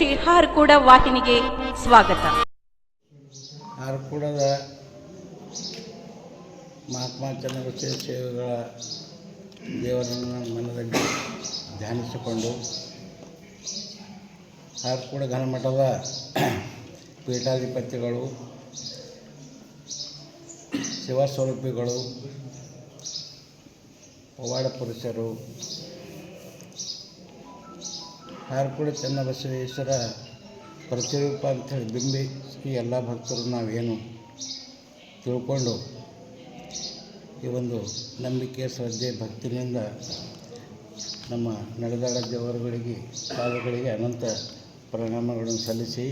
ಶ್ರೀ ಹಾರ್ಕೂಡ ವಾಹಿನಿಗೆ ಸ್ವಾಗತ. ಹಾರ್ಕೂಡದ ಮಹಾತ್ಮ ಚಂದ್ರಶೇಖರ ಸೇವೆಗಳ ದೇವರನ್ನು ಮನದಲ್ಲಿ ಧ್ಯಾನಿಸಿಕೊಂಡು ಹಾರ್ಕೂಡ ಘನಮಠದ ಪೀಠಾಧಿಪತಿಗಳು, ಶಿವಸ್ವರೂಪಿಗಳು, ಪವಾಡ ಪುರುಷರು ಹಾರ್ಕುಡ ಚನ್ನಬಸವೇಶ್ವರ ಪ್ರತಿರೂಪ ಅಂಥೇಳಿ ಬಿಂಬಿಸಿ ಎಲ್ಲ ಭಕ್ತರು ನಾವೇನು ತಿಳ್ಕೊಂಡು ಈ ಒಂದು ನಂಬಿಕೆ, ಶ್ರದ್ಧೆ, ಭಕ್ತಿನಿಂದ ನಮ್ಮ ನಡೆದಾಡ ದೇವರುಗಳಿಗೆ ಕಾಲುಗಳಿಗೆ ಅನಂತ ಪ್ರಣಾಮಗಳನ್ನು ಸಲ್ಲಿಸಿ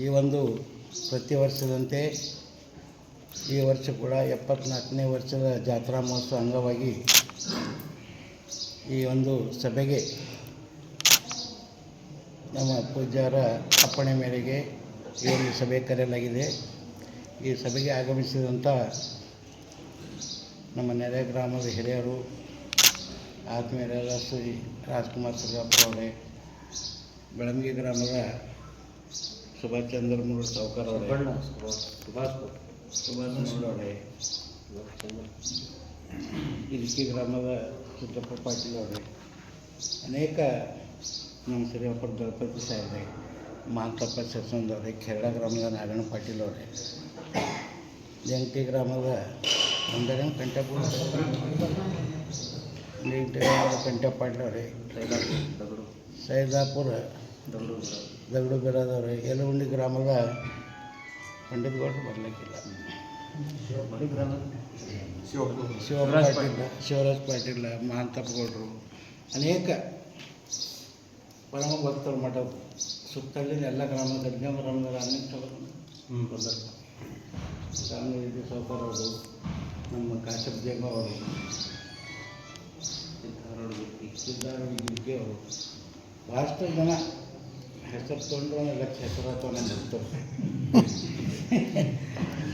ಈ ಒಂದು ಪ್ರತಿ ವರ್ಷದಂತೆ ಈ ವರ್ಷ ಕೂಡ ಎಪ್ಪತ್ನಾಲ್ಕನೇ ವರ್ಷದ ಜಾತ್ರಾ ಮಹೋತ್ಸವ ಅಂಗವಾಗಿ ಈ ಒಂದು ಸಭೆಗೆ ನಮ್ಮ ಪೂಜಾರ ಅಪ್ಪಣೆ ಮೇರೆಗೆ ಈ ಒಂದು ಸಭೆ ಕರೆಯಲಾಗಿದೆ. ಈ ಸಭೆಗೆ ಆಗಮಿಸಿದಂಥ ನಮ್ಮ ನೆರೆ ಗ್ರಾಮದ ಹಿರಿಯರು ಆತ್ಮೀಯರಾದ ಶ್ರೀ ರಾಜ್ಕುಮಾರ್ ಸುರ್ಗಾಪುರ ಅವರೇ ಬೆಳಂಗಿ ಗ್ರಾಮದ ಸುಭಾಷ್ ಚಂದ್ರ ಮೂರು ಸಾವುಕಾರ ಅವರೇ ಸುಭಾಷ್ ಸುಭಾಷ್ ಅವರೇ. ಇಲ್ಕಿ ಗ್ರಾಮದ ಸಿದ್ದಪ್ಪ ಪಾಟೀಲ್ ಅವರೇ ಅನೇಕ ನಮ್ಮ ಶ್ರೀಯಪ್ಪರ ಗಣಪತಿ ಸಾಹೇಬ್ರೆ ಮಹಾಂತಪ್ಪ ಸತ್ಸಂದವ್ರೆ ಕೇರಳ ಗ್ರಾಮದ ನಾರಾಯಣ ಪಾಟೀಲ್ ಅವರೇ. ಜಂಟಿ ಗ್ರಾಮದ ಕಂಠಪುರ ಜಂಟಿ ಗ್ರಾಮದ ಕಂಠ ಪಾಟೀಲ್ ಅವರೇ. ಸೈದಾಪುರ ದಗಡು ಬಿರಾದವ್ರೆ ಯಲಗುಂಡಿ ಗ್ರಾಮದ ಪಂಡಿತ್ ಗೌಡರು ಬರಲಿಕ್ಕಿಲ್ಲ. ಶಿವ ಪಾಟೀಲ್, ಶಿವರಾಜ್ ಪಾಟೀಲ್, ಮಹಾಂತಪ್ಪ ಗೌಡರು, ಅನೇಕ ಪರಮ ಭಕ್ತರು ಮಠ ಸುತ್ತಲಿನ ಎಲ್ಲ ಗ್ರಾಮದ ಹದಿನೇಳು ಗ್ರಾಮದ ಅನೇಕ ಬಂದರು. ರಾಮಲಿಂಗ ಸಾವುಕಾರ ಅವರು, ನಮ್ಮ ಕಾಶ್ಯಪ್ ದೇವ ಅವರು ಸಿದ್ದಾರೂಢ ಗಿರ್ಗಿ ಅವರು, ಭಾಳಷ್ಟು ಜನ ಹೆಸರು ತೊಗೊಂಡು ಲಕ್ಷ ಹೆಸರು ಅಥವಾ ನನ್ನ ಹೆಸರು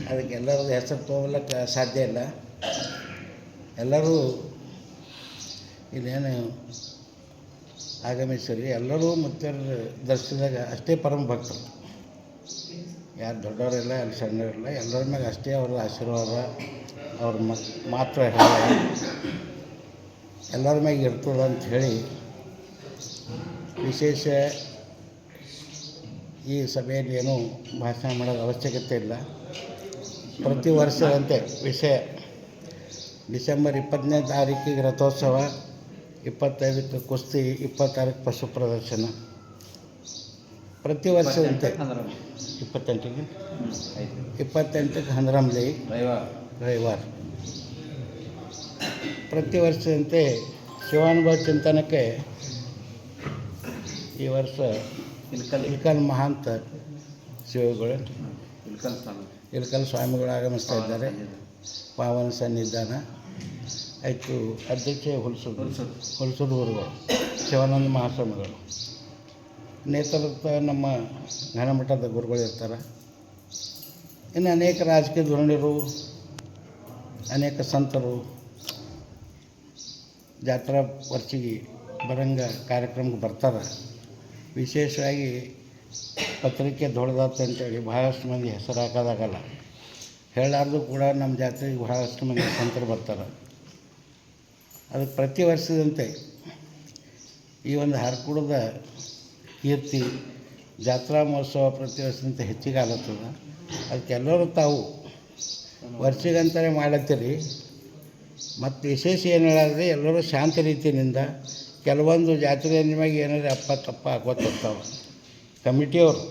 ಅದಕ್ಕೆ ಎಲ್ಲರದ್ದು ಹೆಸರು ತೊಗೊಳಕ್ಕೆ ಸಾಧ್ಯ ಇಲ್ಲ. ಎಲ್ಲರೂ ಇಲ್ಲೇನು ಆಗಮಿಸಿರಿ ಎಲ್ಲರೂ ಮುತ್ತರ ದರ್ಶನದಾಗ ಅಷ್ಟೇ ಪರಮ ಭಕ್ತರು. ಯಾರು ದೊಡ್ಡವರಿಲ್ಲ, ಯಾರು ಸಣ್ಣವರಿಲ್ಲ, ಎಲ್ಲರ ಮ್ಯಾಗ ಅಷ್ಟೇ ಅವ್ರ ಆಶೀರ್ವಾದ, ಅವ್ರ ಮತ್ ಮಾತ್ರ ಹೇಳ. ಎಲ್ಲರ ಮ್ಯಾಗ ಇರ್ತದೆ ಅಂತ ಹೇಳಿ ವಿಶೇಷ ಈ ಸಭೆಯಲ್ಲಿ ಏನೂ ಭಾಷಣ ಮಾಡೋದು ಅವಶ್ಯಕತೆ ಇಲ್ಲ. ಪ್ರತಿ ವರ್ಷದಂತೆ ವಿಷಯ. ಡಿಸೆಂಬರ್ ಇಪ್ಪತ್ತನೇ ತಾರೀಕಿಗೆ ರಥೋತ್ಸವ, ಇಪ್ಪತ್ತೈದಕ್ಕೆ ಕುಸ್ತಿ, ಇಪ್ಪತ್ತಾರಕ್ಕೆ ಪಶು ಪ್ರದರ್ಶನ. ಪ್ರತಿ ವರ್ಷದಂತೆ. ಇಪ್ಪತ್ತೆಂಟಿಗೆ ಇಪ್ಪತ್ತೆಂಟಕ್ಕೆ ಹಂದ್ರಂಲಿ ರವಿವಾರ. ಪ್ರತಿ ವರ್ಷದಂತೆ ಶಿವಾನುಭವ ಚಿಂತನಕ್ಕೆ ಈ ವರ್ಷ ಇಲ್ಕಲ್. ಮಹಾಂತ ಶಿವಗಳು. ಇಲ್ಕಲ್ ಸ್ವಾಮಿಗಳು ಆಗಮಿಸ್ತಾ ಇದ್ದಾರೆ. ಪಾವನ ಸನ್ನಿಧಾನ. ಆಯಿತು ಅಧ್ಯಕ್ಷ ಹುಲ್ಸೂರು ಹುಲ್ಸೂರು ಗುರುಗಳು ಶಿವಾನಂದ ಮಹಾಸ್ವಾಮಿಗಳು. ನೇತೃತ್ವ ನಮ್ಮ ಘನಮಠದ ಗುರುಗಳು ಇರ್ತಾರೆ. ಇನ್ನು ಅನೇಕ ರಾಜಕೀಯ ಧೋರಣಿರು ಅನೇಕ ಸಂತರು ಜಾತ್ರಾ ವರ್ಷಿಗೆ ಬರಂಗ ಕಾರ್ಯಕ್ರಮಕ್ಕೆ ಬರ್ತಾರೆ. ವಿಶೇಷವಾಗಿ ಪತ್ರಿಕೆ ದೊಡ್ಡದಾತು ಅಂತೇಳಿ ಭಾಳಷ್ಟು ಮಂದಿ ಹೆಸರು ಹಾಕೋದಾಗಲ್ಲ. ಹೇಳಾರ್ದು ಕೂಡ ನಮ್ಮ ಜಾತ್ರೆಗೆ ಭಾಳಷ್ಟು ಮಂದಿ ಸಂತರು ಬರ್ತಾರೆ. ಅದು ಪ್ರತಿ ವರ್ಷದಂತೆ ಈ ಒಂದು ಹರಕುಡದ ಕೀರ್ತಿ, ಜಾತ್ರಾ ಮಹೋತ್ಸವ ಪ್ರತಿ ವರ್ಷದಂತೆ ಹೆಚ್ಚಿಗೆ ಆಗತ್ತದ. ಅದಕ್ಕೆಲ್ಲರೂ ತಾವು ವರ್ಷಗಂತಲೇ ಮಾಡತ್ತೀರಿ. ಮತ್ತು ವಿಶೇಷ ಏನು ಹೇಳಿದ್ರೆ ಎಲ್ಲರೂ ಶಾಂತ ರೀತಿಯಿಂದ ಕೆಲವೊಂದು ಜಾತ್ರೆ ನಿಮಗೆ ಏನಾದ್ರೆ ಅಪ್ಪ ತಪ್ಪ ಆಗೋತಿರ್ತಾವೆ ಕಮಿಟಿಯವರು.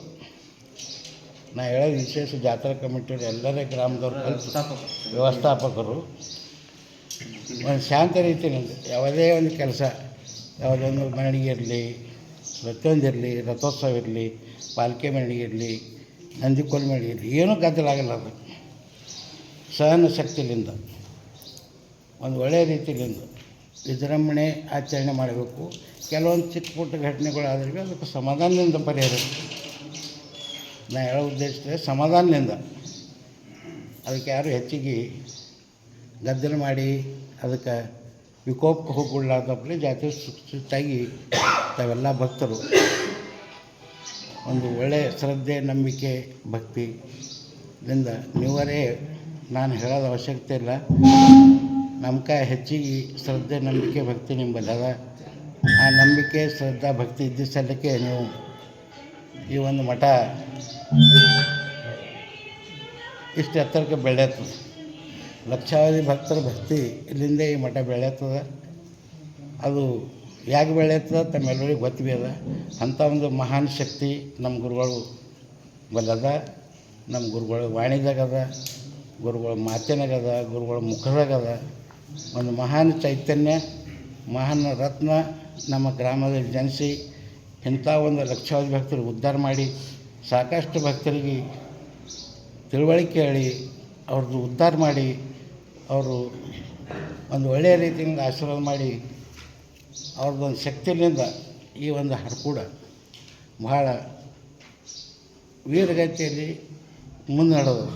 ನಾ ಹೇಳೋದು ವಿಶೇಷ ಜಾತ್ರಾ ಕಮಿಟಿಯವರು ಎಲ್ಲರೇ ಗ್ರಾಮದವರು ವ್ಯವಸ್ಥಾಪಕರು. ಒಂದು ಶಾಂತ ರೀತಿಯಿಂದ ಯಾವುದೇ ಒಂದು ಕೆಲಸ. ಯಾವುದೊಂದು ಮೆರವಣಿಗೆ ಇರಲಿ ಪ್ರತಿಯೊಂದಿರಲಿ ರಥೋತ್ಸವ ಇರಲಿ, ಪಾಲಿಕೆ ಮೆರವಣಿಗೆ ಇರಲಿ, ನಂದಿಕೋಲ್ ಮೆರವಣಿಗೆ ಇರಲಿ, ಏನೂ ಗದ್ದಲ ಆಗಲ್ಲ ಅದು. ಸಹನ ಶಕ್ತಿಲಿಂದ ಒಂದು ಒಳ್ಳೆಯ ರೀತಿಯಿಂದ ವಿಜೃಂಭಣೆ ಆಚರಣೆ ಮಾಡಬೇಕು. ಕೆಲವೊಂದು ಚಿಕ್ಕ ಪುಟ್ಟ ಘಟನೆಗಳಾದ್ರೆ ಅದಕ್ಕೆ ಸಮಾಧಾನದಿಂದ ಪರಿಹಾರ ನಾನು ಹೇಳೋ ಉದ್ದೇಶ ಸಮಾಧಾನದಿಂದ. ಅದಕ್ಕೆ ಯಾರು ಹೆಚ್ಚಿಗೆ ಗದ್ದಲ ಮಾಡಿ ಅದಕ್ಕೆ ವಿಕೋಪಕ್ಕೆ ಹೋಗ್ಬಿಡ್ಲಾರ್ದಪ್ಪಲೆ ಜಾತಿ ಸುತ್ತಾಗಿ ತಾವೆಲ್ಲ ಭಕ್ತರು. ಒಂದು ಒಳ್ಳೆಯ ಶ್ರದ್ಧೆ, ನಂಬಿಕೆ, ಭಕ್ತಿ ಇದರಿಂದ ನೀವರೇ ನಾನು ಹೇಳೋದು ಅವಶ್ಯಕತೆ ಇಲ್ಲ. ನಮ್ಕ ಹೆಚ್ಚಿಗೆ ಶ್ರದ್ಧೆ, ನಂಬಿಕೆ, ಭಕ್ತಿ ನಿಂಬಲ್ಲಿ ಅದ ಆ ನಂಬಿಕೆ, ಶ್ರದ್ಧಾ, ಭಕ್ತಿ ಇದ್ದ ಸಲಕ್ಕೆ ನೀವು ಈ ಒಂದು ಮಠ ಇಷ್ಟು ಎತ್ತರಕ್ಕೆ ಬೆಳೆಯತ್ತದ. ಲಕ್ಷಾವಧಿ ಭಕ್ತರ ಭಕ್ತಿ ಇಲ್ಲಿಂದ ಈ ಮಠ ಬೆಳೆಯತ್ತದ. ಅದು ಯಾಕೆ ಬೆಳೆಯತ್ತದ ತಮ್ಮೆಲ್ಲರಿಗೂ ಗೊತ್ತಿವೆ ಅದ. ಅಂಥ ಒಂದು ಮಹಾನ್ ಶಕ್ತಿ ನಮ್ಮ ಗುರುಗಳು ಬಲ್ಲದ. ನಮ್ಮ ಗುರುಗಳು ವಾಣಿದಾಗದ ಗುರುಗಳು ಗುರುಗಳ ಗುರುಗಳು ಮುಖದಾಗದ ಒಂದು ಮಹಾನ್ ಚೈತನ್ಯ, ಮಹಾನ್ ರತ್ನ ನಮ್ಮ ಗ್ರಾಮದಲ್ಲಿ ಜನಿಸಿ ಇಂಥ ಒಂದು ಲಕ್ಷಾವಧಿ ಭಕ್ತರಿಗೆ ಉದ್ಧಾರ ಮಾಡಿ ಸಾಕಷ್ಟು ಭಕ್ತರಿಗೆ ತಿಳುವಳಿಕೆ ಹೇಳಿ ಅವ್ರದ್ದು ಉದ್ಧಾರ ಮಾಡಿ ಅವರು ಒಂದು ಒಳ್ಳೆಯ ರೀತಿಯಿಂದ ಆಶೀರ್ವಾದ ಮಾಡಿ ಅವ್ರದ್ದೊಂದು ಶಕ್ತಿಯಿಂದ ಈ ಒಂದು ಹರಕೂಡ ಬಹಳ ವೀರಗತಿಯಲ್ಲಿ ಮುನ್ನಡೆದು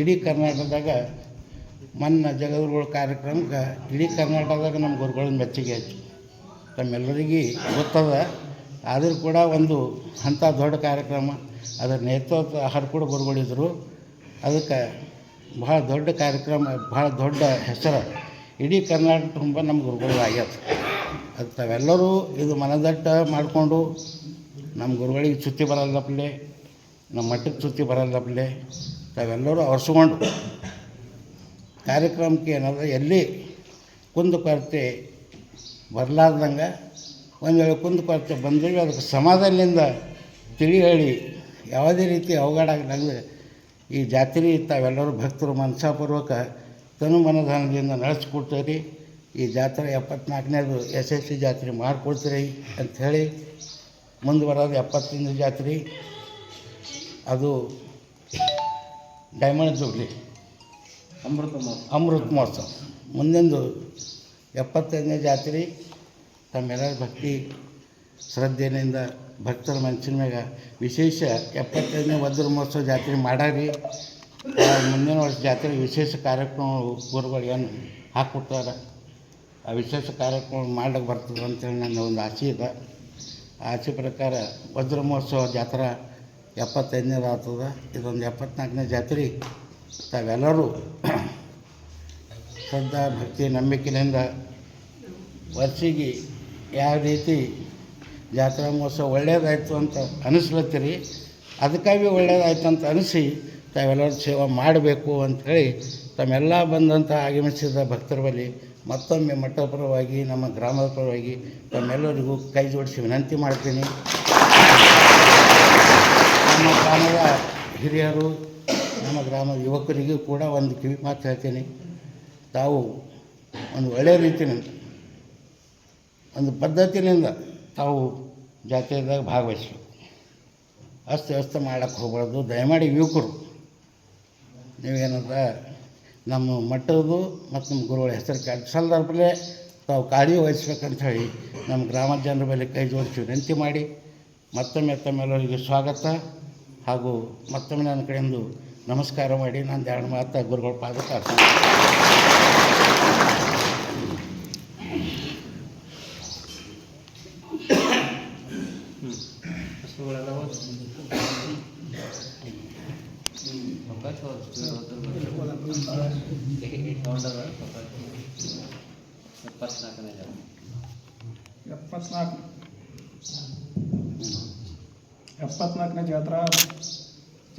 ಇಡೀ ಕರ್ನಾಟಕದಾಗ ಮನ್ನ ಜಗದ್ಗುರುಗಳ ಕಾರ್ಯಕ್ರಮಕ್ಕೆ ಇಡೀ ಕರ್ನಾಟಕದಾಗ ನಮ್ಮ ಗುರುಗಳ ಮೆಚ್ಚುಗೆ ಆಯ್ತು ತಮ್ಮೆಲ್ಲರಿಗೂ ಗೊತ್ತದ, ಆದರೂ ಕೂಡ ಒಂದು ಅಂಥ ದೊಡ್ಡ ಕಾರ್ಯಕ್ರಮ, ಅದರ ನೇತೃತ್ವ ಆಹಾರ ಕೂಡ ಗುರುಗಳಿದ್ದರು ಅದಕ್ಕೆ ಭಾಳ ದೊಡ್ಡ ಕಾರ್ಯಕ್ರಮ ಭಾಳ ದೊಡ್ಡ ಹೆಸರು ಇಡೀ ಕರ್ನಾಟಕ ತುಂಬ ನಮ್ಮ ಗುರುಗಳು ಆಗ್ಯದ ಅದು ತಾವೆಲ್ಲರೂ ಇದು ಮನದಟ್ಟ ಮಾಡಿಕೊಂಡು ನಮ್ಮ ಗುರುಗಳಿಗೆ ಚ್ಯುತಿ ಬರಲ್ಲಪ್ಲೆ ನಮ್ಮ ಮಠಕ್ಕೆ ಚ್ಯುತಿ ಬರಲ್ಲಪ್ಲೆ ತಾವೆಲ್ಲರೂ ಅವರ್ಸ್ಕೊಂಡು ಕಾರ್ಯಕ್ರಮಕ್ಕೆ ಏನಾದರೂ ಎಲ್ಲಿ ಕುಂದು ಕೊರತೆ ಬರಲಾರ್ದಂಗೆ, ಒಂದು ವೇಳೆ ಕುಂದು ಕೊರತೆ ಬಂದರೆ ಅದಕ್ಕೆ ಸಮಾಧಾನದಿಂದ ತಿಳಿ ಹೇಳಿ. ಯಾವುದೇ ರೀತಿ ಅವಘಡ ಆಗದಂಗೆ ಈ ಜಾತ್ರೆ ತಾವೆಲ್ಲರೂ ಭಕ್ತರು ಮನಸಾಪೂರ್ವಕ ತನು ಮನದಾನದಿಂದ ನಡೆಸ್ಕೊಡ್ತೀರಿ. ಈ ಜಾತ್ರೆ ಎಪ್ಪತ್ನಾಲ್ಕನೇದು ಯಶಸ್ವಿ ಜಾತ್ರೆ ಮಾಡಿಕೊಡ್ತೀರಿ ಅಂಥೇಳಿ ಮುಂದೆ ಬರೋದು ಎಪ್ಪತ್ತೊಂದು ಜಾತ್ರೆ. ಅದು ಡೈಮಂಡ್ ಜುಬ್ಲಿ. ಅಮೃತ ಅಮೃತ ಮಹೋತ್ಸವ. ಮುಂದೊಂದು ಎಪ್ಪತ್ತೈದನೇ ಜಾತ್ರೆ, ತಮ್ಮೆಲ್ಲರ ಭಕ್ತಿ, ಶ್ರದ್ಧೆಯಿಂದ ಭಕ್ತರ ಮನಸ್ಸಿನ ಮ್ಯಾಗ ವಿಶೇಷ ಎಪ್ಪತ್ತೈದನೇ ವಜ್ರ ಮಹೋತ್ಸವ ಜಾತ್ರೆ ಮಾಡಾರಿ. ಮುಂದಿನ ವರ್ಷ ಜಾತ್ರೆ ವಿಶೇಷ ಕಾರ್ಯಕ್ರಮ ಏನು ಹಾಕ್ಬಿಡ್ತಾರೆ ಆ ವಿಶೇಷ ಕಾರ್ಯಕ್ರಮ ಮಾಡಕ್ಕೆ ಬರ್ತದೆ ಅಂತೇಳಿ ನನ್ನ ಒಂದು ಆಸೆ ಇದೆ. ಆ ಆಸೆ ಪ್ರಕಾರ ವಜ್ರ ಮಹೋತ್ಸವ ಜಾತ್ರೆ ಎಪ್ಪತ್ತೈದನೇದು ಆಗ್ತದೆ ಇದೊಂದು ಎಪ್ಪತ್ನಾಲ್ಕನೇ ಜಾತ್ರೆ. ತಾವೆಲ್ಲರೂ ಶ್ರದ್ಧಾ, ಭಕ್ತಿ, ನಂಬಿಕೆಯಿಂದ ವರ್ಷಿಗೆ ಯಾವ ರೀತಿ ಜಾತ್ರಾ ಮಹೋತ್ಸವ ಒಳ್ಳೆಯದಾಯಿತು ಅಂತ ಅನಿಸ್ಲತ್ತೀರಿ? ಅದಕ್ಕಾಗಿ ಒಳ್ಳೇದಾಯ್ತು ಅಂತ ಅನಿಸಿ ತಾವೆಲ್ಲರೂ ಸೇವಾ ಮಾಡಬೇಕು ಅಂಥೇಳಿ ತಮ್ಮೆಲ್ಲ ಬಂದಂಥ ಆಗಮಿಸಿದ ಭಕ್ತರ ಬಳಿ ಮತ್ತೊಮ್ಮೆ ಮಠ ಪರವಾಗಿ, ನಮ್ಮ ಗ್ರಾಮದ ಪರವಾಗಿ ತಮ್ಮೆಲ್ಲರಿಗೂ ಕೈ ಜೋಡಿಸಿ ವಿನಂತಿ ಮಾಡ್ತೀನಿ. ನಮ್ಮ ಗ್ರಾಮದ ಹಿರಿಯರು ನಮ್ಮ ಗ್ರಾಮದ ಯುವಕರಿಗೂ ಕೂಡ ಒಂದು ಕಿವಿ ಮಾತು ಹೇಳ್ತೀನಿ. ತಾವು ಒಂದು ಒಳ್ಳೆಯ ರೀತಿಯಿಂದ, ಒಂದು ಪದ್ಧತಿಯಿಂದ ತಾವು ಜಾತ್ರೆದಾಗ ಭಾಗವಹಿಸಬೇಕು. ಅಸ್ತ ವ್ಯವಸ್ಥೆ ಮಾಡೋಕ್ಕೆ ಹೋಗ್ಬಾರ್ದು. ದಯಮಾಡಿ ಯುವಕರು, ನೀವೇನಂದ್ರೆ ನಮ್ಮ ಮಟ್ಟದ್ದು ಮತ್ತು ನಮ್ಮ ಗುರುಗಳ ಹೆಸರು ಕೆಲಸಲ್ದರ್ಪಲೆ ತಾವು ಕಾಳಜಿ ವಹಿಸ್ಬೇಕಂತ ಹೇಳಿ ನಮ್ಮ ಗ್ರಾಮದ ಜನರ ಮೇಲೆ ಕೈ ಜೋಡಿಸಿ ವಿನಂತಿ ಮಾಡಿ ಮತ್ತೊಮ್ಮೆ ತಮ್ಮೆಲ್ಲರಿಗೆ ಸ್ವಾಗತ ಹಾಗೂ ಮತ್ತೊಮ್ಮೆ ನನ್ನ ಕಡೆಯಿಂದ ನಮಸ್ಕಾರ ಮಾಡಿ ನಾನು ಎರಡು ಮಾತು ಗುರುಗಳ ಪಾದಕ್ಕೆ ಜನ ಎಪ್ಪತ್ನಾಲ್ಕು. ಎಪ್ಪತ್ನಾಲ್ಕನೇ ಜಾತ್ರಾ.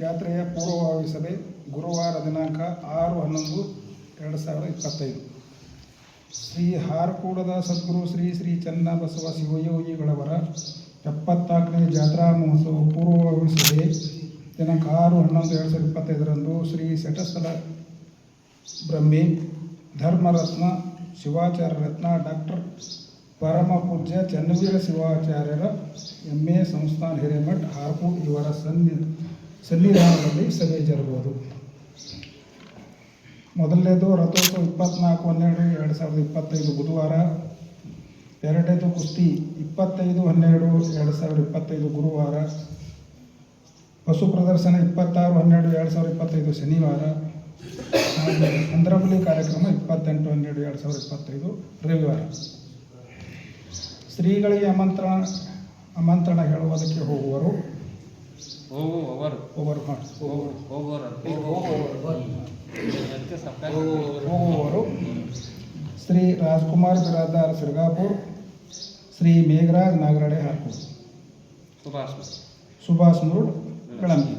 ಜಾತ್ರೆಯ ಪೂರ್ವಭಾವಿ ಸಭೆ ಗುರುವಾರ ದಿನಾಂಕ ಆರು ಹನ್ನೊಂದು ಎರಡು ಸಾವಿರದ ಇಪ್ಪತ್ತೈದು. ಶ್ರೀ ಹಾರಕೂಡದ ಸದ್ಗುರು ಶ್ರೀ ಶ್ರೀ ಚನ್ನಬಸವ ಶಿವಯೋಗಿಗಳವರ ಎಪ್ಪತ್ನಾಲ್ಕನೇ ಜಾತ್ರಾ ಮಹೋತ್ಸವ ಪೂರ್ವಭಾವಿ ಸಭೆ ದಿನಾಂಕ ಆರು ಹನ್ನೊಂದು ಎರಡು ಸಾವಿರದ ಇಪ್ಪತ್ತೈದರಂದು ಶ್ರೀ ಶಟಸ್ಥಲ ಬ್ರಹ್ಮಿ, ಧರ್ಮರತ್ನ, ಶಿವಾಚಾರ್ಯ ರತ್ನ, ಡಾಕ್ಟರ್ ಪರಮ ಪೂಜ್ಯ ಚನ್ನವೀರ ಶಿವಾಚಾರ್ಯರ ಎಂ ಎ ಸಂಸ್ಥಾನ ಹಿರೇಮಠ್ ಹಾಗೂ ಇವರ ಸನ್ನಿ ಸನ್ನಿಧಾನದಲ್ಲಿ ಸಭೆ ಜರುಗುವುದು. ಮೊದಲನೇದು ರಥೋತ್ಸವ ಇಪ್ಪತ್ನಾಲ್ಕು, ಹನ್ನೆರಡು, ಎರಡು ಸಾವಿರದ ಇಪ್ಪತ್ತೈದು ಬುಧವಾರ ಎರಡನೇದು ಕುಸ್ತಿ ಇಪ್ಪತ್ತೈದು, ಹನ್ನೆರಡು, ಎರಡು ಸಾವಿರದ ಇಪ್ಪತ್ತೈದು ಗುರುವಾರ ಪಶು ಪ್ರದರ್ಶನ ಇಪ್ಪತ್ತಾರು, ಹನ್ನೆರಡು, ಎರಡು ಸಾವಿರದ ಇಪ್ಪತ್ತೈದು ಶನಿವಾರ ಅಂದ್ರಬಲಿ ಕಾರ್ಯಕ್ರಮ ಇಪ್ಪತ್ತೆಂಟು, ಹನ್ನೆರಡು, ಎರಡು ಸಾವಿರದ ಇಪ್ಪತ್ತೈದು ರವಿವಾರ. ಶ್ರೀಗಳಿಗೆ ಆಮಂತ್ರಣ ಆಮಂತ್ರಣ ಹೇಳುವುದಕ್ಕೆ ಹೋಗುವರು. ಅವರು ಓವರ್. ಮಾಡಿ ಓವರ್. ಓವರ್ ಅದಕ್ಕೆ ಸರ್ಕಾರ ಹೋಗುವವರು ಶ್ರೀ ರಾಜ್ಕುಮಾರ್ ಬಿರಾದಾರ್ ಸಿರ್ಗಾಪುರ್ ಶ್ರೀ ಮೇಘರಾಜ್ ನಾಗರಡೆ ಹಾರ್ಕೂರ್. ಸುಭಾಷ್ ಸುಭಾಷ್ ಮುರುಡ್ ಬೆಳಂಗಿ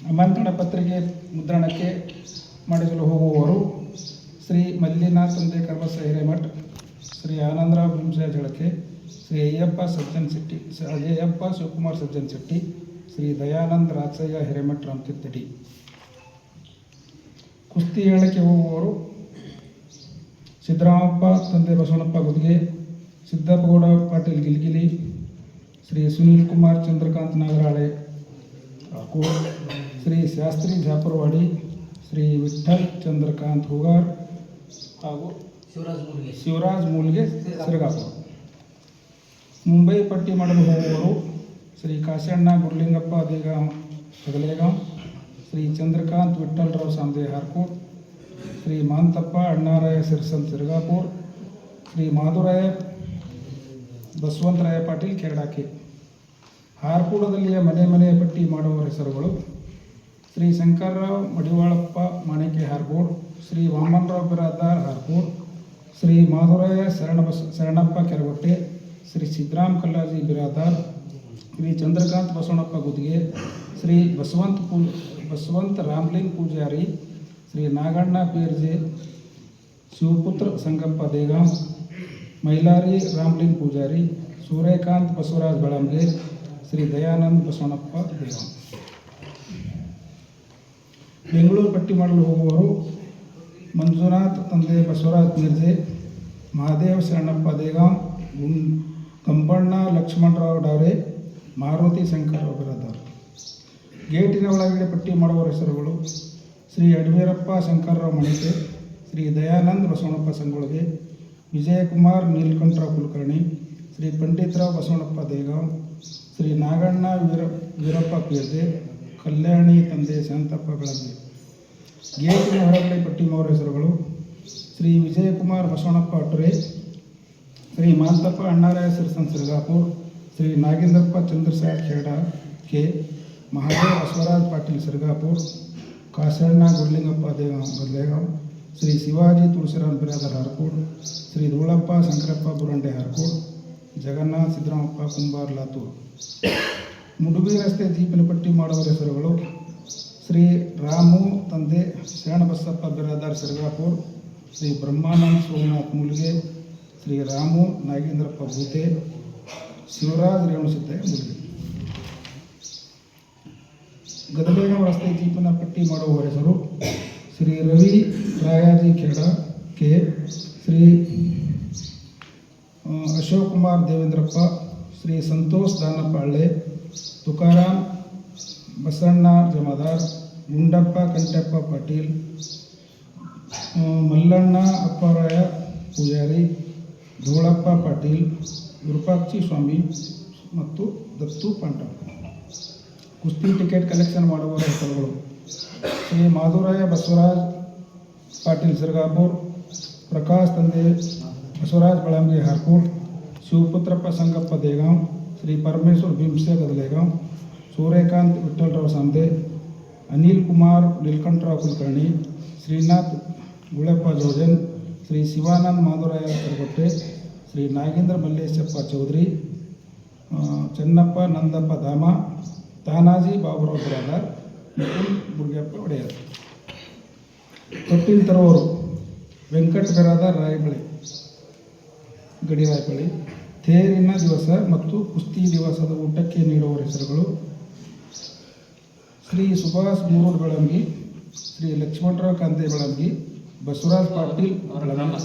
ಆಮಂತ್ರಣ ಪತ್ರಿಕೆ ಮುದ್ರಣಕ್ಕೆ ಮಾಡಿಸಲು ಹೋಗುವವರು ಶ್ರೀ ಮಲ್ಲಿನಾಥ್ ತಂದೆ ಕರ್ಬಸ ಹಿರೇಮಠ್ ಶ್ರೀ ಆನಂದರಾವ್ ಭೀಮಸೆ ಜಳಕೆ ಶ್ರೀ ಅಯ್ಯಪ್ಪ ಸಜ್ಜನ್ ಶೆಟ್ಟಿ ಶ್ರೀ ಅಯ್ಯಪ್ಪ ಶಿವಕುಮಾರ್ ಸಜ್ಜನ್ ಶೆಟ್ಟಿ ಶ್ರೀ ದಯಾನಂದ್ ರಾಚಯ್ಯ ಹಿರೇಮಠ್ ರಾಮತೀರ್ಥಡಿ ಕುಸ್ತಿ ಹೇಳಕ್ಕೆ ಹೋಗುವವರು ಸಿದ್ದರಾಮಪ್ಪ ತಂದೆ ಬಸವಣ್ಣಪ್ಪ ಗುದ್ಗೆ ಸಿದ್ದಪ್ಪಗೌಡ ಪಾಟೀಲ್ ಗಿಲ್ಗಿಲಿ ಶ್ರೀ ಸುನೀಲ್ ಕುಮಾರ್ ಚಂದ್ರಕಾಂತ್ ನಾಗರಾಳೆ ಹಾಗೂ ಶ್ರೀ ಶಾಸ್ತ್ರಿ ಜಾಪರವಾಡಿ ಶ್ರೀ ವಿಠಲ್ ಚಂದ್ರಕಾಂತ್ ಹುಗಾರ್ ಹಾಗೂ ಶಿವರಾಜ್ ಮೂಲ್ಗೆ ಸಿರಗಾಪುರ. ಮುಂಬೈ ಪಟ್ಟಿ ಮಾಡಲು ಹೋಗುವವರು ಶ್ರೀ ಕಾಶಣ್ಣ ಗುರುಲಿಂಗಪ್ಪ ದೇಗಾಂವ್ ಕದಲೇಗಾಂವ್ ಶ್ರೀ ಚಂದ್ರಕಾಂತ್ ವಿಠ್ಠಲರಾವ್ ಸಾಂದೆ ಹಾರ್ಕೋಟ್ ಶ್ರೀ ಮಾಂತಪ್ಪ ಅಣ್ಣಾರಾಯ ಸಿರ್ಸನ್ ತಿರುಗಾಪುರ್, ಶ್ರೀ ಮಾಧುರಾಯ ಬಸವಂತರಾಯ ಪಾಟೀಲ್ ಕೆರಡಾಕಿ. ಹಾರ್ಕೂಡದಲ್ಲಿಯ ಮನೆ ಮನೆ ಪಟ್ಟಿ ಮಾಡುವವರ ಹೆಸರುಗಳು ಶ್ರೀ ಶಂಕರ್ರಾವ್ ಮಡಿವಾಳಪ್ಪ ಮಾಣಿಕೆ ಹಾರ್ಕೋಡ್ ಶ್ರೀ ವಾಮನರಾವ್ ಬಿರಾದಾರ್ ಹಾರ್ಕೋಡ್ ಶ್ರೀ ಮಾಧುರಾಯ ಶರಣಬಸ ಶರಣಪ್ಪ ಕೆರಗೊಟ್ಟೆ ಶ್ರೀ ಸಿದ್ದರಾಮ್ ಕಲ್ಲಾಜಿ ಬಿರಾದಾರ್ ಶ್ರೀ ಚಂದ್ರಕಾಂತ್ ಬಸವಣ್ಣಪ್ಪ ಗುದ್ಗೆ ಶ್ರೀ ಬಸವಂತ ಪೂ, ಬಸವಂತ ರಾಮ್ಲಿಂಗ್ ಪೂಜಾರಿ, ಶ್ರೀ ನಾಗಣ್ಣ ಪೇರ್ಜೆ, ಶಿವಪುತ್ರ ಸಂಗಪ್ಪ ದೇಗಾಂ, ಮೈಲಾರಿ ರಾಮ್ಲಿಂಗ್ ಪೂಜಾರಿ, ಸೂರ್ಯಕಾಂತ್ ಬಸವರಾಜ್ ಬೆಳಂಗೆ, ಶ್ರೀ ದಯಾನಂದ್ ಬಸವಣ್ಣಪ್ಪ ದೇಗಾಂ. ಬೆಂಗಳೂರು ಪಟ್ಟಿ ಮಾಡಲು ಹೋಗುವವರು ಮಂಜುನಾಥ್ ತಂದೆ ಬಸವರಾಜ್ ಮಿರ್ಜೆ ಮಹಾದೇವ ಶರಣಪ್ಪ ದೇಗಾಂ, ಗುಂ ಕಂಬಣ್ಣ ಲಕ್ಷ್ಮಣರಾವ್ ಡಾರೆ ಮಾರುತಿ ಶಂಕರ್ ಬಿರಾದಾರ್ ಗೇಟಿನ ಒಳಗಡೆ ಪಟ್ಟಿ ಮಾಡುವವರ ಹೆಸರುಗಳು ಶ್ರೀ ಅಡ್ವೀರಪ್ಪ ಶಂಕರರಾವ್ ಮಣಿಕೆ, ಶ್ರೀ ದಯಾನಂದ್ ಬಸವಣಪ್ಪ ಸಂಗೊಳಗೆ ವಿಜಯಕುಮಾರ್ ನೀಲ್ಕಂಠರಾವ್ ಕುಲಕರ್ಣಿ, ಶ್ರೀ ಪಂಡಿತರಾವ್ ಬಸವಣಪ್ಪ ದೇಗಾಂವ್, ಶ್ರೀ ನಾಗಣ್ಣ ವೀರ ವೀರಪ್ಪ ಪೀರ್ದೆ, ಕಲ್ಯಾಣಿ ತಂದೆ ಶಾಂತಪ್ಪ ಬೆಳಗ್ಗೆ ಗೇಟಿನ ಹೊರಗಡೆ ಪಟ್ಟಿ ಮಾಡುವ ಹೆಸರುಗಳು ಶ್ರೀ ವಿಜಯಕುಮಾರ್ ಬಸವಣಪ್ಪ ಅಟ್ರೆ ಶ್ರೀ ಮಾಂತಪ್ಪ ಅಣ್ಣಾರಾಯ ಸಿರ್ಸನ್ ಸಿರ್ಗಾಪುರ್ ಶ್ರೀ ನಾಗೇಂದ್ರಪ್ಪ ಚಂದ್ರಸಾರ್ ಖೇಡ ಕೆ ಮಹಾದೇವ್ ಬಸವರಾಜ್ ಪಾಟೀಲ್ ಸಿರ್ಗಾಪುರ್ ಕಾಸಣ್ಣ ಗುರ್ಲಿಂಗಪ್ಪ ದೇವ ಬದಲೇಗಾಂವ್ ಶ್ರೀ ಶಿವಾಜಿ ತುಳಸಿರಾಮ್ ಬಿರಾದರ್ ಹಾರ್ಕೋಡ್, ಶ್ರೀ ಧೂಳಪ್ಪ ಶಂಕರಪ್ಪ ಬುರಂಡೆ ಹಾರ್ಕೋಡ್, ಜಗನ್ನಾಥ್ ಸಿದ್ದರಾಮಪ್ಪ ಕುಂಬಾರ್ ಲಾತೂರ್. ಮುಡುಬಿ ರಸ್ತೆ ದೀಪಿನ ಪಟ್ಟಿ ಮಾಡುವವರ ಹೆಸರುಗಳು ಶ್ರೀ ರಾಮು ತಂದೆ ಶರಣಬಸಪ್ಪ ಬಿರಾದಾರ್ ಸಿರ್ಗಾಪುರ್, ಶ್ರೀ ಬ್ರಹ್ಮಾನಂದ್ ಸೋಮನಾಥ್ ಮೂಲಿಗೆ, ಶ್ರೀ ರಾಮು ನಾಗೇಂದ್ರಪ್ಪ ಭೂತೆ ಶಿವರಾಜ್ ರೇಣುಸುತ್ತೆ ಗದಬೇಗ ರಸ್ತೆ ಜೀಪನ ಪಟ್ಟಿ ಮಾಡುವವರ ಹೆಸರು ಶ್ರೀ ರವಿ ರಾಯಾಜಿ ಖೇಡ ಕೆ ಶ್ರೀ ಅಶೋಕ್ ಕುಮಾರ್ ದೇವೇಂದ್ರಪ್ಪ, ಶ್ರೀ ಸಂತೋಷ್ ದಾನಪಾಳೆ ತುಕಾರಾಮ್ ಬಸಣ್ಣ ಜಮಾದಾರ್, ಗುಂಡಪ್ಪ ಕಂಟಪ್ಪ ಪಾಟೀಲ್ ಮಲ್ಲಣ್ಣ ಅಪ್ಪರಾಯ ಪೂಜಾರಿ, ಧೂಳಪ್ಪ ಪಾಟೀಲ್ ವಿರೂಪಾಕ್ಷಿ ಸ್ವಾಮಿ ಮತ್ತು ದತ್ತು ಪಾಂಡವ್ ಕುಸ್ತಿ ಟಿಕೆಟ್ ಕಲೆಕ್ಷನ್ ಮಾಡುವವರ ಹೆಸರುಗಳು. ಶ್ರೀ ಮಾಧುರಾಯ ಬಸವರಾಜ್ ಪಾಟೀಲ್ ಸಿರ್ಗಾಪುರ್, ಪ್ರಕಾಶ್ ತಂದೆ ಬಸವರಾಜ್ ಬಳಂಗಿ ಹಾರ್ಕೋಟ್ ಶಿವಪುತ್ರಪ್ಪ ಸಂಗಪ್ಪ ದೇಗಾಂವ್ ಶ್ರೀ ಪರಮೇಶ್ವರ್ ಭೀಮಸೆ ಗದಲೇಗಾಂವ್ ಸೂರ್ಯಕಾಂತ್ ವಿಠ್ಠಲರಾವ್ ಸಾಂದೆ ಅನಿಲ್ ಕುಮಾರ್ ನೀಲಕಂಠರಾವ್ ಕುಲಕರ್ಣಿ, ಶ್ರೀನಾಥ್ ಗುಳಪ್ಪ ಜೋಜನ್, ಶ್ರೀ ಶಿವಾನಂದ್ ಮಾಧುರಾಯ ಕರಗೊಟ್ಟೆ ಶ್ರೀ ನಾಗೇಂದ್ರ ಮಲ್ಲೇಶಪ್ಪ ಚೌಧರಿ ಚೆನ್ನಪ್ಪ ನಂದಪ್ಪ ಧಾಮ ತಾನಾಜಿ ಬಾಬುರಾವ್ ಬಿರಾದಾರ್ ಮುಕುಲ್ ಮುರುಗಪ್ಪ ಒಡೆಯರ್. ತೊಟ್ಟಿಲ್ ತರೋರು ವೆಂಕಟ್ ಬಿರಾದಾರ್ ರಾಯಬಳಿ ಗಡಿರಾಯಬಳಿ ತೇರಿನ ದಿವಸ ಮತ್ತು ಕುಸ್ತಿ ದಿವಸದ ಊಟಕ್ಕೆ ನೀಡುವ ಹೆಸರುಗಳು ಶ್ರೀ ಸುಭಾಷ್ ಮೂರೂರು ಬೆಳಂಗಿ ಶ್ರೀ ಲಕ್ಷ್ಮಣರಾವ್ ಕಾಂತೆ ಬೆಳಂಗಿ ಬಸವರಾಜ್ ಪಾಟೀಲ್ ಬೆಳಂಗಿ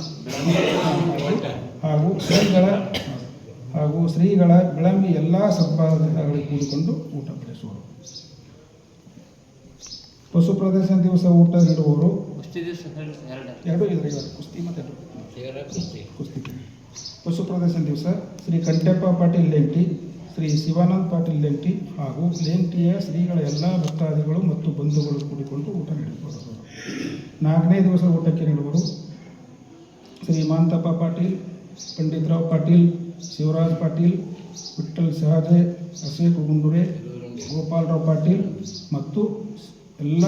ಹಾಗೂ ಶ್ರೀಗಳ ಹಾಗೂ ಶ್ರೀಗಳ ಬೆಳಂಬಿ ಎಲ್ಲ ಸದ್ಭಾವಗಳಿಗೆ ಕೂಡಿಕೊಂಡು ಊಟ ಬಡಿಸುವರು ಪಶು ಪ್ರದರ್ಶನ ದಿವಸ ಊಟ ನೀಡುವವರು ಎರಡು ಇದರ ಕುಸ್ತಿ ಮತ್ತು ಕುಸ್ತಿ ಪಶು ಪ್ರದರ್ಶನ ದಿವಸ ಶ್ರೀ ಕಂಠಪ್ಪ ಪಾಟೀಲ್ ಲೆಂಟಿ ಶ್ರೀ ಶಿವಾನಂದ್ ಪಾಟೀಲ್ ಲೆಂಟಿ ಹಾಗೂ ಲೆಂಟಿಯ ಶ್ರೀಗಳ ಎಲ್ಲ ಭಕ್ತಾದಿಗಳು ಮತ್ತು ಬಂಧುಗಳು ಕೂಡಿಕೊಂಡು ಊಟ ನೀಡಿಕೊಳ್ಳುವರು ನಾಲ್ಕನೇ ದಿವಸ ಊಟಕ್ಕೆ ನೀಡುವರು ಶ್ರೀ ಮಾಂತಪ್ಪ ಪಾಟೀಲ್ ಪಂಡಿತರಾವ್ ಪಾಟೀಲ್, ಶಿವರಾಜ್ ಪಾಟೀಲ್ ವಿಠಲ್ ಸಹಜೆ, ಅಶೇಕ್ ಗುಂಡೂರೆ, ಗೋಪಾಲರಾವ್ ಪಾಟೀಲ್ ಮತ್ತು ಎಲ್ಲ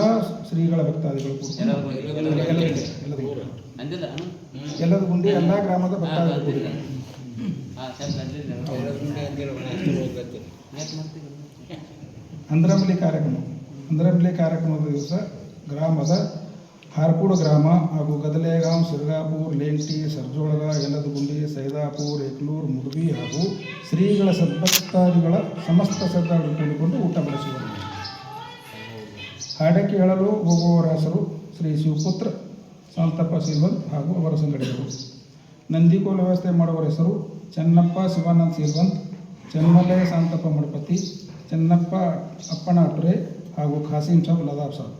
ಶ್ರೀಗಳ ಭಕ್ತಾದಿಗಳು ಎಲ್ಲದೂ ಗುಂಡಿ ಎಲ್ಲ ಗ್ರಾಮದ ಭಕ್ತಾದಿಗಳು ಅಂದ್ರಮಲಿ ಕಾರ್ಯಕ್ರಮ. ಅಂದ್ರಮಲಿ ಕಾರ್ಯಕ್ರಮದ ದಿವಸ ಗ್ರಾಮದ ಹಾರ್ಕೂಡು ಗ್ರಾಮ ಹಾಗೂ ಗದಲೆಗಾಂವ್ ಸಿರ್ಗಾಪುರ್, ಲೇಂಟಿ ಸರ್ಜೋಳಗ ಯಲದಗುಂಡಿ, ಸೈದಾಪುರ್ ಎಕ್ಲೂರ್ ಮುದುಬಿ ಹಾಗೂ ಶ್ರೀಗಳ ಸದ್ಭಕ್ತಾದಿಗಳ ಸಮಸ್ತ ಶ್ರದ್ಧಾಗಳು ಕೂಡಿಕೊಂಡು ಊಟ ಬಡಿಸುವರು ಹಾಡಕ್ಕೆ ಹೇಳಲು ಹೋಗುವವರ ಹೆಸರು ಶ್ರೀ ಶಿವಪುತ್ರ, ಸಂತಪ್ಪ ಸಿಲ್ವಂತ್ ಹಾಗೂ ಅವರ ಸಂಗಡಿಗರು. ನಂದಿಕೋಲ ವ್ಯವಸ್ಥೆ ಮಾಡುವವರ ಹೆಸರು ಚೆನ್ನಪ್ಪ ಶಿವಾನಂದ್ ಸಿಲ್ವಂತ್, ಚೆನ್ನಮಲೆ ಸಂತಪ್ಪ ಮಣಪತಿ, ಚೆನ್ನಪ್ಪ ಅಪ್ಪಣ ಅಟ್ರೆ ಹಾಗೂ ಖಾಸಿಂ ಸಾಬ್ ಲದಾಬ್ ಸಾಬ್.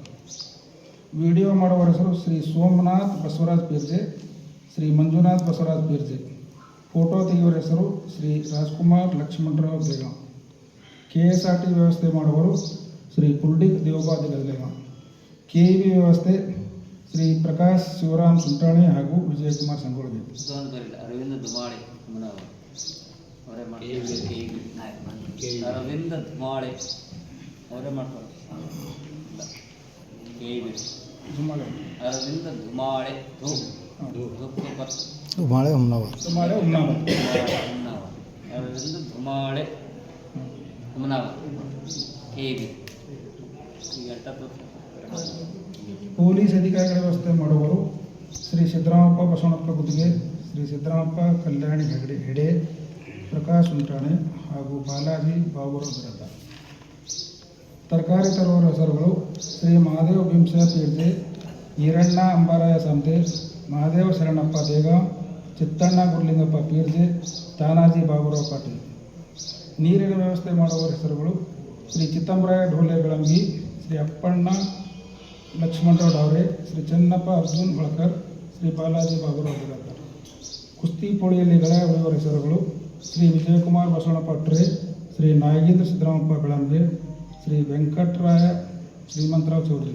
ವಿಡಿಯೋ ಮಾಡುವವರ ಹೆಸರು ಶ್ರೀ ಸೋಮನಾಥ್ ಬಸವರಾಜ್ ಪೀರ್ಜೆ ಶ್ರೀ ಮಂಜುನಾಥ್ ಬಸವರಾಜ್ ಪೀರ್ಜೆ. ಫೋಟೋ ತೆಗೆಯುವರ ಹೆಸರು Shri Rajkumar Lakshmanrao Begam. K S R T ವ್ಯವಸ್ಥೆ ಮಾಡುವವರು Shri Puldik Devabadi Gadalega K E B ವ್ಯವಸ್ಥೆ ಶ್ರೀ ಪ್ರಕಾಶ್ ಶಿವರಾಮ್ ಸುಂಟಾಣಿ ಹಾಗೂ ವಿಜಯಕುಮಾರ್ ಸಂಗೊಳ್ಳಿ. ಅರವಿಂದ ದುಮಾಳಿ ಅಮ್ಮನವ. ಅವರೇ ಮಾಡ್ತಾರೆ. ಅರವಿಂದ ದುಮಾಳೆ ಅವರೇ ಮಾಡ್ತಾರೆ. ದುಮಾಳೆ ಧೂ ಹೌದು. ಧೂಪ ಬರ್ತ ಸುಮಾಳೆ ಉಮ್ನಾವ. ಹುಮ್ನಾವ. ಅರವಿಂದ ಧುಮಾಳೆ ಹುಮ್ನಾವ ಹೇಗೆ ಈಗ ಪೊಲೀಸ್ ಅಧಿಕಾರಿಗಳ ವ್ಯವಸ್ಥೆ ಮಾಡುವವರು ಶ್ರೀ ಸಿದ್ದರಾಮಪ್ಪ ಬಸವಣ್ಣಪ್ಪ ಗುತ್ತಿಗೆ ಶ್ರೀ ಸಿದ್ದರಾಮಪ್ಪ ಕಲ್ಯಾಣಿ ಹೆಗಡೆ ಹೆಡೆ ಪ್ರಕಾಶ್ ಉಂಟಾಣೆ ಹಾಗೂ ಬಾಲಾಜಿ ಬಾಬುರ ಬಿರತ ತರಕಾರಿ ತರುವವರ ಹೆಸರುಗಳು ಶ್ರೀ ಮಹಾದೇವ ಭೀಮಸ ತೀರ್ಥಿ ಈರಣ್ಣ ಅಂಬಾರಾಯ ಸಂತೆ, ಮಹಾದೇವ ಶರಣಪ್ಪ ದೇಗ, ಚಿತ್ತಣ್ಣ ಗುರುಲಿಂಗಪ್ಪ ಪೀರ್ಜೆ, ತಾನಾಜಿ ಬಾಬುರಾವ್ ಪಾಟೀಲ್. ನೀರಿನ ವ್ಯವಸ್ಥೆ ಮಾಡುವವರ ಹೆಸರುಗಳು ಶ್ರೀ ಚಿತ್ತಂಬರಾಯ ಢೋಲೆ ಬೆಳಂಗಿ, ಶ್ರೀ ಅಪ್ಪಣ್ಣ ಲಕ್ಷ್ಮಣರಾವ್ ಡಾವ್ರೆ, ಶ್ರೀ ಚೆನ್ನಪ್ಪ ಅರ್ಜುನ್ ಹೊಳಕರ್, ಶ್ರೀ ಬಾಲಾಜಿ ಬಾಬುರಾವ್ ಬಿಡಕರ್ ಕುಸ್ತಿ ಪೋಳಿಯಲ್ಲಿ ಗಳ ಉಳಿಯುವರ ಹೆಸರುಗಳು ಶ್ರೀ ವಿಜಯಕುಮಾರ್ ಬಸವಣ್ಣ ಪಟ್ರೆ ಶ್ರೀ ನಾಗೇಂದ್ರ ಸಿದ್ದರಾಮಪ್ಪ ಬೆಳಂಬೆ ಶ್ರೀ ವೆಂಕಟರಾಯ ಶ್ರೀಮಂತರಾವ್ ಚೌಧರಿ.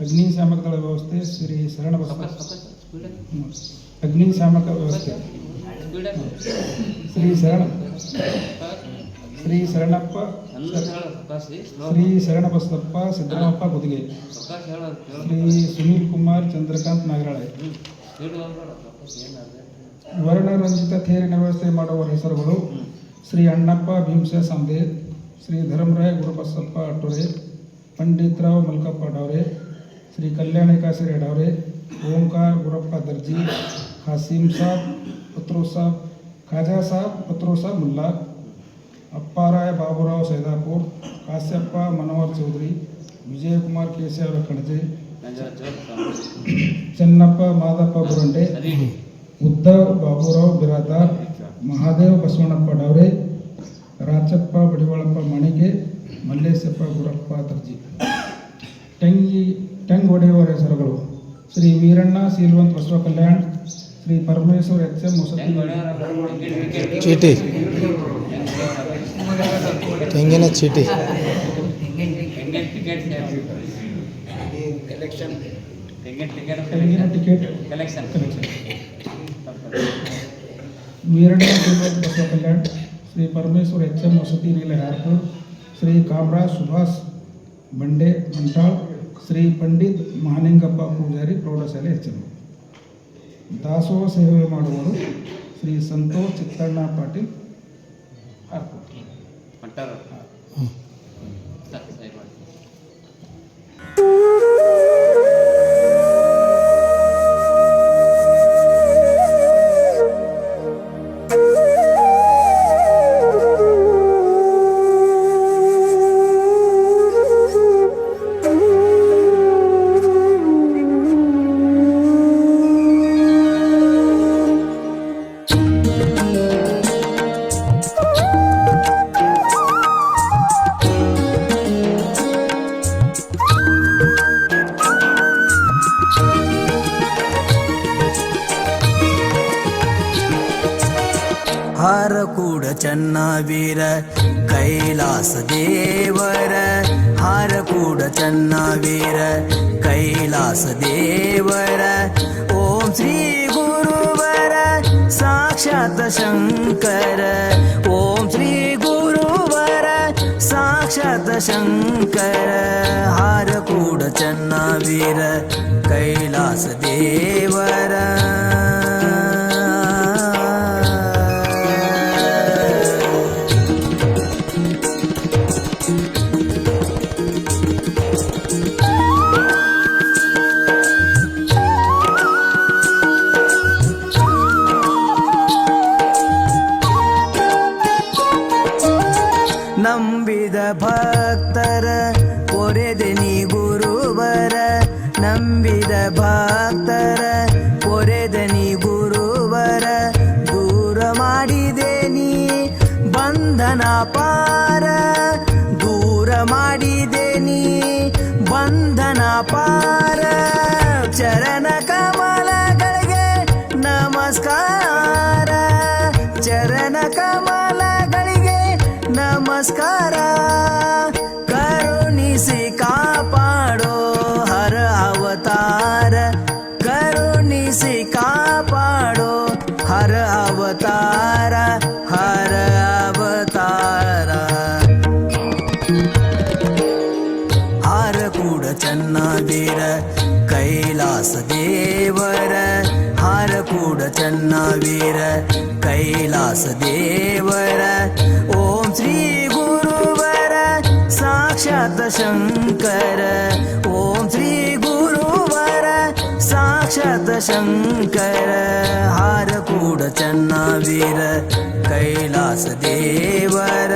ಅಗ್ನಿಶಾಮಕ ದಳ ವ್ಯವಸ್ಥೆ ಶ್ರೀ ಶರಣ ಅಗ್ನಿ. ಅಗ್ನಿಶಾಮಕ ವ್ಯವಸ್ಥೆ. ಶ್ರೀ ಶರಣ. ಶ್ರೀ ಶರಣಪ್ಪ. ಶ್ರೀ ಶರಣಬಸಪ್ಪ ಸಿದ್ದರಾಮಪ್ಪ ಗುದಿಗೆ ಶ್ರೀ ಸುನೀಲ್ ಕುಮಾರ್ ಚಂದ್ರಕಾಂತ್ ನಾಗರಾಳೆ. ವರ್ಣರಂಜಿತ ಥೇರಿನ ವ್ಯವಸ್ಥೆ ಮಾಡುವವರ ಹೆಸರುಗಳು ಶ್ರೀ ಅಣ್ಣಪ್ಪ ಭೀಮಸೇ ಸಂದೆ ಶ್ರೀ ಧರ್ಮರಾಯ ಗುರುಬಸಪ್ಪ ಅಟ್ಟುರೆ ಪಂಡಿತ್ ರಾವ್ ಮಲ್ಕಪ್ಪ ಡಾವ್ರೆ ಶ್ರೀ ಕಲ್ಯಾಣಿ ಕಾಸಿರೆ ಡಾವ್ರೆ ಓಂಕಾರ ಗುರಪ್ಪ ದರ್ಜಿ ಖಾಸಿಂ ಸಾಬ್ ಪತ್ರೋ ಸಾಬ್ ಖಾಜಾ ಸಾಬ್ ಪತ್ರೋ ಸಾಬ್ ಮುಲ್ಲಾ ಅಪ್ಪಾರಾಯ ಬಾಬುರಾವ್ ಸೈದಾಪುರ್ ಕಾಶ್ಯಪ್ಪ ಮನೋಹರ್ ಚೌಧರಿ ವಿಜಯಕುಮಾರ್ ಕೇಶವ ಕಣಜೆ ಚೆನ್ನಪ್ಪ ಮಾದಪ್ಪ ಬುರಂಡೆ ಉದ್ದವ್ ಬಾಬುರಾವ್ ಬಿರಾದಾರ್ ಮಹಾದೇವ್ ಬಸವಣ್ಣಪ್ಪ ಡಾವ್ರೆ ರಾಚಪ್ಪ ಬಡಿವಾಳಪ್ಪ ಮಣಿಗೆ ಮಲ್ಲೇಶಪ್ಪ ಗುರಪ್ಪ ದರ್ಜಿ. ಟೆಂಗಿ ಟೆಂಗ್ ಒಡೆಯವರ ಹೆಸರುಗಳು. ಶ್ರೀ ವೀರಣ್ಣ ಸೀಲ್ವಂತ್ ಬಸವ ಕಲ್ಯಾಣ್ ಶ್ರೀ ಪರಮೇಶ್ವರ್ ಎಚ್ ಎಂ ಚೀಟಿ. ತೆಂಗಿನ ಚೀಟಿ. ತೆಂಗಿನ ticket. Collection. Veeranna Seelvant Basava Kalyan Shri Parameshwar H M ವಸತಿ ನೀಲ ಏರ್ಪೋರ್ಟ್ ಶ್ರೀ ಕಾಮರಾಜ್ ಸುಭಾಷ್ ಬಂಡೆ ಮಂಟಾಳ್ ಶ್ರೀ ಪಂಡಿತ್ ಮಹಾಲಿಂಗಪ್ಪ ಪೂಜಾರಿ ಪ್ರೌಢಶಾಲೆ ಎಚ್ ಎಂ ದಾಸೋಹ ಸೇವೆ ಮಾಡುವವರು ಶ್ರೀ ಸಂತೋಷ್ ಚಿತ್ತಣ್ಣ ಪಾಟೀಲ್. ಹಾರ್ಕೋಟ್ ಶಂಕರ ಹಾರ ಕೂಡ ಚೆನ್ನ ವೀರ ಕೈಲಾಸ ದೇವರ ಕಮಲಗಳಿಗೆ ನಮಸ್ಕಾರ. ಹಾರಕೂಡ ಚನ್ನವೀರ ಕೈಲಾಸ ದೇವರ ಓಂ ಶ್ರೀ ಗುರುವರ ಸಾಕ್ಷಾತ್ ಶಂಕರ ಓಂ ಶ್ರೀ ಗುರುವರ ಸಾಕ್ಷಾತ್ ಶಂಕರ ಹಾರಕೂಡ ಚನ್ನವೀರ ಕೈಲಾಸ ದೇವರ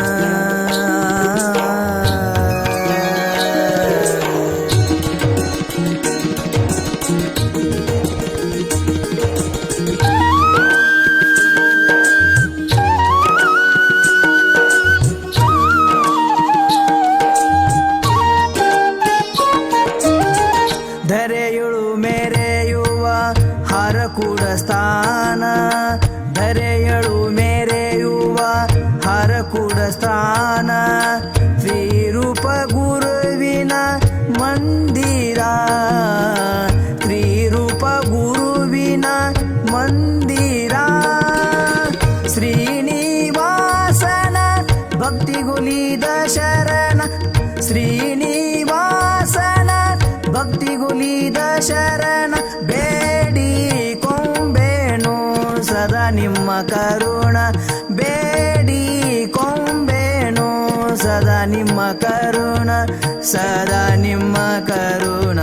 ಸದಾ ನಿಮ್ಮ ಕರುಣ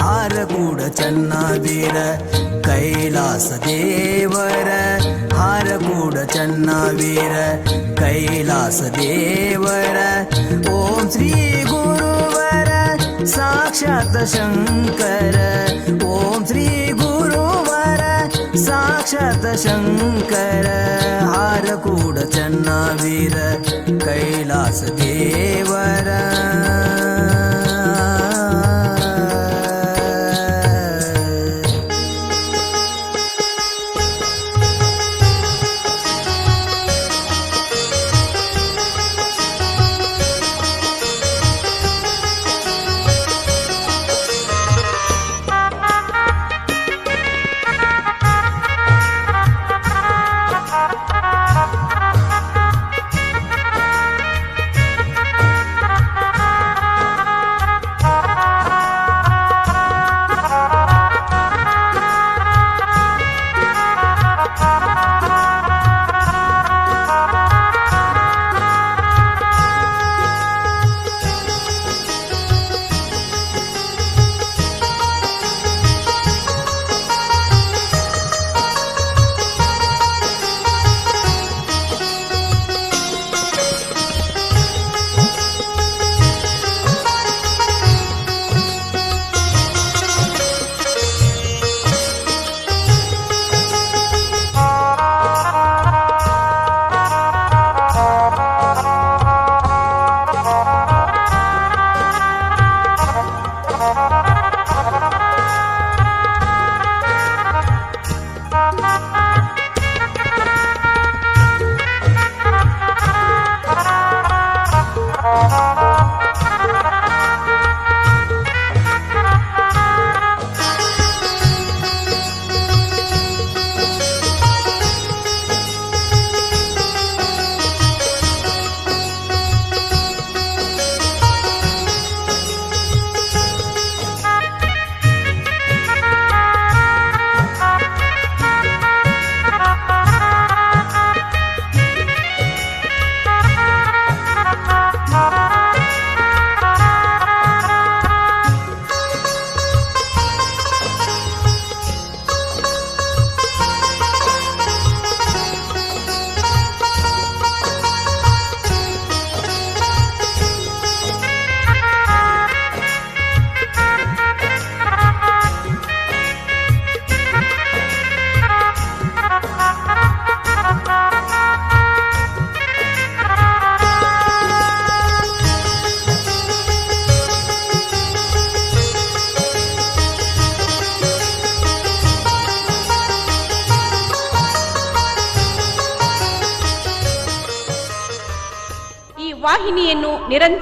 ಹಾರಕೂಡ ಚನ್ನವೀರ ಕೈಲಾಸ ದೇವರ ಹಾರಕೂಡ ಚನ್ನವೀರ ಕೈಲಾಸ ದೇವರ ಓಂ ಶ್ರೀ ಗುರುವರ ಸಾಕ್ಷಾತ್ ಶಂಕರ ಓಂ ಶ್ರೀ साक्षात् साक्षतशङ्करहारकूडचन्ना वीर कैलासदेवर।